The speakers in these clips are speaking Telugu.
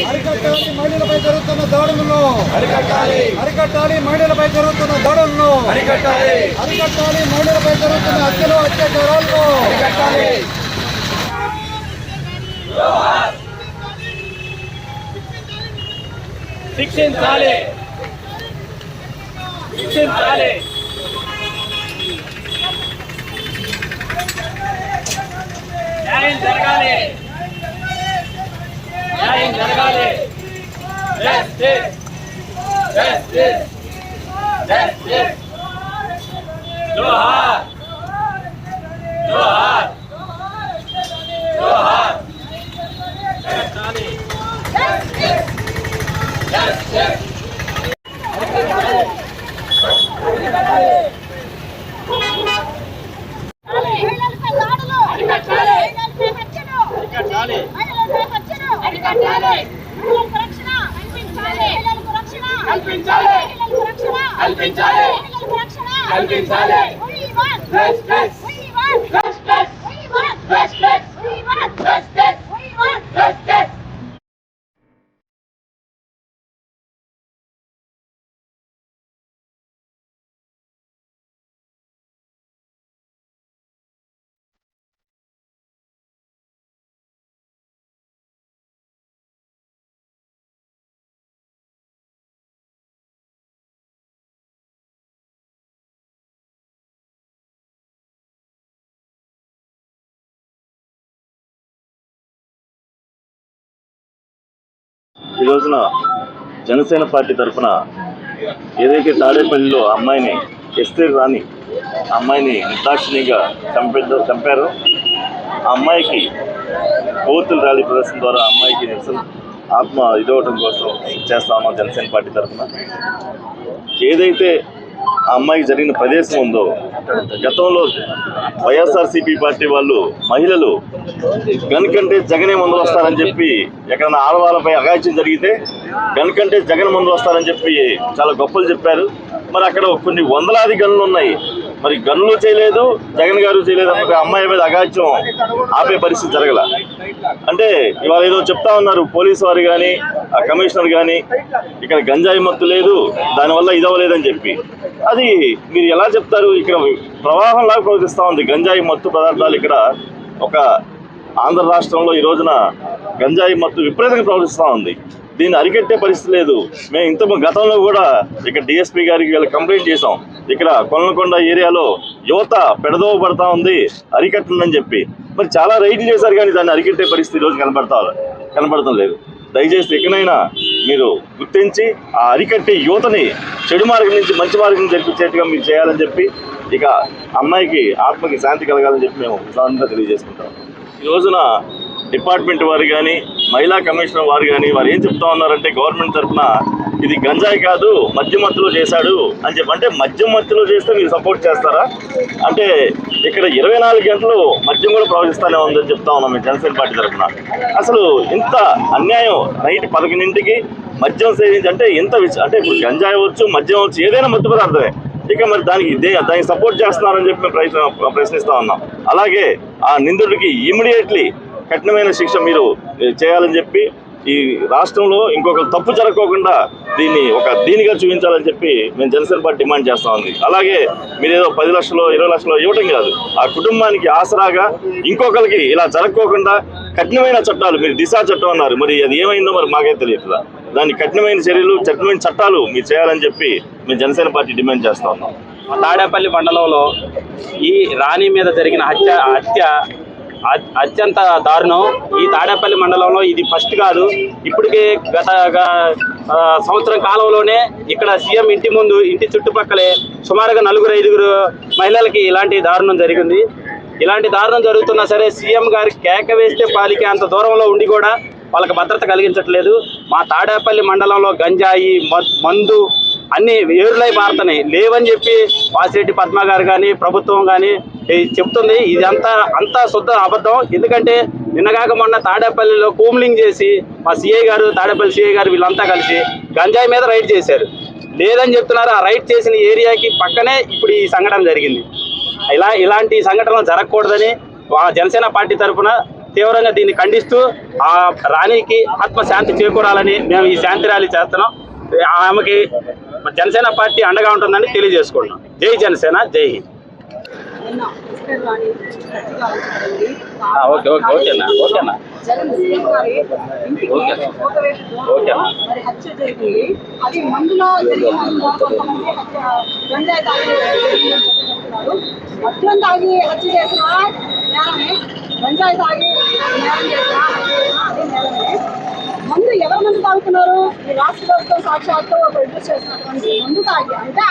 అరికట్టాలి మహిళలపై జరుగుతున్న దాడులను. అరికట్టాలి. అరికట్టాలి మహిళలపై జరుగుతున్న దాడులను. అరికట్టాలి. అరికట్టాలి మహిళలపై జరుగుతున్న హత్యలు అత్యాచారాలను అరికట్టాలి. శిక్షించాలి. శిక్షించాలి. న్యాయం జరగాలి. జరగాలి Justice! Justice! Justice! జోహార్ జోహార్ జోహార్ జరగాలి Justice! హత్యలు అరికట్టాలి మహిళలకు రక్షణ కల్పించాలి మహిళలకు రక్షణ కల్పించాలి. మహిళలకు రక్షణ కల్పించాలి. మహిళలకు రక్షణ కల్పించాలి. We want Justice. We want Justice. We want Justice. We want Justice. ఈ రోజున జనసేన పార్టీ తరఫున ఏదైతే తాడేపల్లిలో అమ్మాయిని ఎస్తే రాని ఆ అమ్మాయిని నిర్దాక్షిణ్యంగా చంపే చంపారో ఆ అమ్మాయికి కోర్టుల ర్యాలీ ప్రదర్శన ద్వారా అమ్మాయికి నిరసన ఆత్మ ఇదవటం కోసం చేస్తామో జనసేన పార్టీ తరఫున. ఏదైతే ఆ అమ్మాయికి జరిగిన ప్రదేశం ఉందో గతంలో వైఎస్ఆర్సీపీ పార్టీ వాళ్ళు మహిళలు గన్ కంటే జగనే ముందు వస్తారని చెప్పి ఎక్కడైనా ఆడవాళ్ళపై అగాత్యం జరిగితే గన్ కంటే జగన్ ముందు వస్తారని చెప్పి చాలా గొప్పలు చెప్పారు. మరి అక్కడ కొన్ని వందలాది గన్లు ఉన్నాయి. మరి గన్లు చేయలేదు జగన్ గారు చేయలేదు అన్న అమ్మాయి మీద అగాత్యం ఆపే పరిస్థితి జరగల. అంటే ఇవాళ ఏదో చెప్తా ఉన్నారు పోలీసు వారు కానీ ఆ కమిషనర్ కానీ ఇక్కడ గంజాయి మత్తు లేదు దానివల్ల ఇదవ్వలేదని చెప్పి. అది మీరు ఎలా చెప్తారు? ఇక్కడ ప్రవాహంలాగా ప్రవర్తిస్తూ ఉంది. గంజాయి మత్తు పదార్థాలు ఇక్కడ ఒక ఆంధ్ర రాష్ట్రంలో ఈ రోజున గంజాయి మత్తు విపరీతంగా ప్రవర్తిస్తూ ఉంది. దీన్ని అరికట్టే పరిస్థితి లేదు. మేము ఇంత గతంలో కూడా ఇక్కడ డిఎస్పీ గారికి వీళ్ళ కంప్లైంట్ చేసాం ఇక్కడ కొల్లకొండ ఏరియాలో యువత పెడదోవ పడతా ఉంది. అరికట్టండి చెప్పి. మరి చాలా రైట్లు చేశారు కానీ దాన్ని అరికట్టే పరిస్థితి ఈరోజు రోజు కనబడతా కనబడటం లేదు. దయచేసి ఎక్కడైనా మీరు గుర్తించి ఆ అరికట్టే యువతని చెడు మార్గం నుంచి మంచి మార్గం జరిపించేట్టుగా మీరు చేయాలని చెప్పి ఇక అమ్మాయికి ఆత్మకి శాంతి కలగాలని చెప్పి మేము ఉత్సాహంగా తెలియజేసుకుంటాం. ఈ రోజున డిపార్ట్మెంట్ వారు కానీ మహిళా కమిషనర్ వారు కానీ వారు ఏం చెప్తా ఉన్నారంటే గవర్నమెంట్ తరఫున ఇది గంజాయి కాదు మధ్య మత్తులో చేశాడు అని చెప్పి అంటే మధ్య మత్తులో చేస్తే మీరు సపోర్ట్ చేస్తారా? అంటే ఇక్కడ ఇరవై నాలుగు గంటలు మద్యం కూడా ప్రవహిస్తానే ఉందని చెప్తా ఉన్నాం మేము జనసేన పార్టీ తరఫున. అసలు ఇంత అన్యాయం నైట్ పదకొండింటికి మద్యం సేవించి అంటే ఎంత అంటే ఇప్పుడు గంజాయి అవ్వచ్చు మద్యం అవ్వచ్చు ఏదైనా మత్తు పదార్థమే. ఇక మరి దానికి ఇదే దానికి సపోర్ట్ చేస్తున్నారని చెప్పి మేము ప్రయత్నం ప్రశ్నిస్తా ఉన్నాం. అలాగే ఆ నిందితుడికి ఇమీడియట్లీ కఠినమైన శిక్ష మీరు చేయాలని చెప్పి ఈ రాష్ట్రంలో ఇంకొక తప్పు జరగకోకుండా దీన్ని ఒక దీనిగా చూపించాలని చెప్పి మేము జనసేన పార్టీ డిమాండ్ చేస్తా ఉంది. అలాగే మీరు ఏదో పది లక్షలు ఇరవై లక్షలు ఇవ్వటం కాదు. ఆ కుటుంబానికి ఆసరాగా ఇంకొకరికి ఇలా జరగకోకుండా కఠినమైన చట్టాలు మీరు దిశా చట్టం అన్నారు. మరి అది ఏమైందో మరి మాకే తెలియట్లా. దాన్ని కఠినమైన చర్యలు కఠినమైన చట్టాలు మీరు చేయాలని చెప్పి మేము జనసేన పార్టీ డిమాండ్ చేస్తా ఉన్నాం. తాడేపల్లి మండలంలో ఈ రాణి మీద జరిగిన హత్య హత్య అత్యంత దారుణం. ఈ తాడేపల్లి మండలంలో ఇది ఫస్ట్ కాదు. ఇప్పటికే గత గ- సంవత్సరం కాలంలోనే ఇక్కడ సీఎం ఇంటి ముందు ఇంటి చుట్టుపక్కలే సుమారుగా నలుగురు ఐదుగురు మహిళలకి ఇలాంటి దారుణం జరిగింది. ఇలాంటి దారుణం జరుగుతున్నా సరే సీఎం గారికి కేక వేస్తే పాలికే అంత దూరంలో ఉండి కూడా వాళ్ళకి భద్రత కలిగించట్లేదు. మా తాడేపల్లి మండలంలో గంజాయి మ- మందు అన్ని ఏరులై మారుతున్నాయి. లేవని చెప్పి వాసిరెడ్డి పద్మ గారు కానీ ప్రభుత్వం కానీ చెప్తుంది ఇది అంతా అంతా శుద్ధ అబద్ధం. ఎందుకంటే నిన్నగాక మొన్న తాడేపల్లిలో కూమ్లింగ్ చేసి మా సిఐ గారు తాడేపల్లి సిఐ గారు వీళ్ళంతా కలిసి గంజాయి మీద రైడ్ చేశారు. లేదని చెప్తున్నారు? ఆ రైడ్ చేసిన ఏరియాకి పక్కనే ఇప్పుడు ఈ సంఘటన జరిగింది. ఇలా ఇలాంటి సంఘటనలు జరగకూడదని జనసేన పార్టీ తరఫున తీవ్రంగా దీన్ని ఖండిస్తూ ఆ రాణికి ఆత్మశాంతి చేకూరాలని మేము ఈ శాంతి ర్యాలీ చేస్తున్నాం. ఆమెకి జనసేన పార్టీ అండగా ఉంటుందని తెలియజేసుకుంటున్నాం. జై జనసేన జై హింద్. నిన్న మిస్టర్ రాణి గట్టిగా ఉంచబడింది. ఆ, ఓకే, ఓకే, ఓకేనా, ఓకేనా. జగన్ సీఎం గారి ఇంటికి ఓకే. ఒక వైపు ఓకేనా. మరి హత్య జరిగింది అది మందులో జరిగిన కొంతమంది హత్య గంజాయి తాగి జరిగిందని చెప్పి చెప్తున్నారు మద్యం తాగి హత్య చేసిన నేరమే గంజాయి తాగి నేరం చేసిన హత్య చేసిన అదే నేరమే మందు ఎవరు మందు తాగుతున్నారు ఈ రాష్ట్ర ప్రభుత్వం సాక్షాత్తు ప్రొడ్యూస్ చేసినటువంటి మందు తాగి అంటే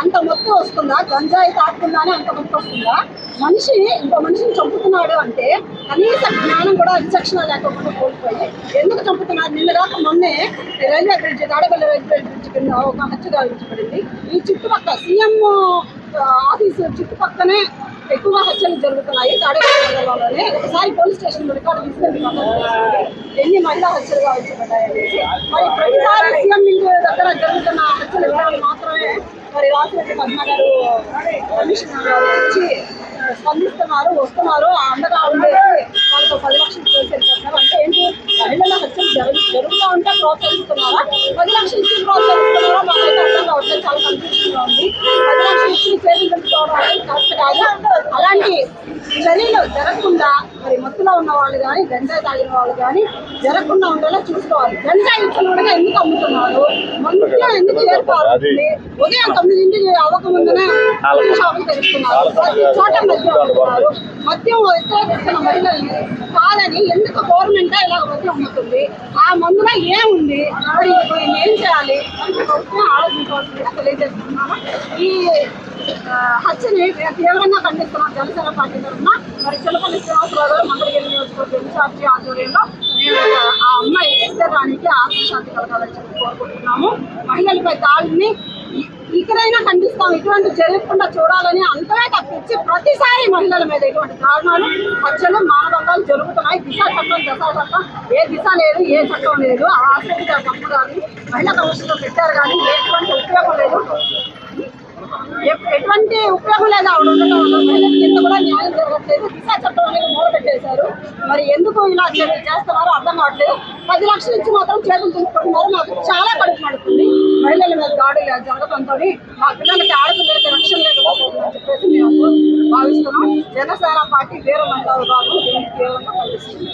అంత మొత్తం వస్తుందా? గంజాయి తాగుతుందానే అంత మొత్తం వస్తుందా? మనిషి ఇంకో మనిషిని చంపుతున్నాడు అంటే కనీస జ్ఞానం కూడా విచక్షణ లేకుండా కోల్పోయి ఎందుకు చంపుతున్నారు? నిన్న కాక మొన్నే railway bridge Tadepalli railway bridge కింద ఒక హత్య గావించబడింది ఈ చుట్టుపక్కల సీఎం ఆఫీసు చుట్టుపక్కనే ఎక్కువగా హత్యలు జరుగుతున్నాయి. తాడేపల్లి ఒకసారి పోలీస్ స్టేషన్ రికార్డు తీసుకెళ్ళి ఎన్ని మహిళా హత్యలు గావించబడ్డాయి మరి ప్రతిసారి సీఎం ఇంటి దగ్గర జరుగుతున్న హత్యల వివరాలు మాత్రమే మరి రాసిరెడ్డి పద్మ వచ్చి స్పందిస్తున్నారు వస్తున్నారు. అందరూ అండగా ఉండేసి వాళ్ళతో పది లక్షలు చేసేస్తున్నారు అంటే ఏంటి మహిళల హత్యలు జరుగు జరుగుతూ ఉంటే ప్రోత్సహిస్తున్నారా పది లక్షలు ఇచ్చి ప్రోత్సహిస్తున్నారా మాకైతే అర్థం కావట్లేదు. చాలా కన్ఫ్యూజన్గా ఉంది. పది లక్షలు ఇచ్చి చేతులు పెట్టుకోవడం అనేది కరెక్ట్ కాదు. అలాంటి చర్యలు జరగకుండా మరి మత్తులో ఉన్న వాళ్ళు కానీ గంజాయి తాగిన వాళ్ళు కానీ జరగకుండా ఉండేలా చూసుకోవాలి. గంజాయి ఇచ్చిన వాళ్ళగా ఎందుకు అమ్ముతున్నారు? మందులో ఎందుకు ఏర్పాటు ఉదయం తొమ్మిదింటికి అవ్వకముందునే మందు షాపులు తెరుస్తున్నారు. ప్రతి చోట మద్యం అమ్ముతున్నారు. మద్యం వ్యతిరేకిస్తున్న మహిళల్ని కాదని ఎందుకు గవర్నమెంట్ ఇలాగ మద్యం అమ్ముతుంది? ఆ మందులో ఉంది. మరి దీన్ని ఏం చేయాలి? అని ప్రభుత్వం ఆలోచించవలసిందిగా తెలియజేస్తున్నాను. ఈ హత్యని తీవ్రంగా ఖండిస్తున్నాం జనసేన పార్టీ తరఫున? మరి చిలపల్లి శ్రీనివాసరావు గారు మంగళగిరి నియోజకవర్గ ఇన్ఛార్జి ఆధ్వర్యంలో మేము ఆ అమ్మాయి ఎస్తర్ రాణికి ఆత్మశాంతి కలగాలని చెప్పి కోరుకుంటున్నాము. మహిళలపై దాడిని ఇక్కడైనా ఇకనైనా ఖండిస్తాం. ఇటువంటి జరగకుండా చూడాలని అంతమే తప్పించి ప్రతిసారి మహిళల మీద ఇటువంటి కారణాలు హత్యలు మానవంగాలు జరుగుతున్నాయి. దిశ చట్టం దశ చట్టం ఏ దిశ లేదు ఏ చట్టం లేదు. ఆ ఆశ్రయించే తప్పు కానీ మహిళా కమిషన్లో పెట్టారు కానీ ఎటువంటి ఉపయోగం లేదు. ఎటువంటి ఉపయోగం లేదు ఆవిడ ఉండటం వల్ల. మహిళలకు ఇంత కూడా న్యాయం జరగట్లేదు. దిశ చట్టం అనేది మూలపెట్టేశారు. మరి ఎందుకు ఇలా చేస్తున్నారో అర్థం కావట్లేదు. పది లక్షలు ఇచ్చి మాత్రం చేతులు తీసుకుంటున్నారు నాకు చాలా కడుపు నడుతుంది మహిళల మీద దాడి జరగడంతో మా పిల్లలకి ఆడపిల్లలకి రక్షణ లేకపోతుందని చెప్పేసి మేము భావిస్తున్నాం జనసేన పార్టీ వేరే మహిళా కాదు దీనికి తీవ్రంగా ఖండిస్తుంది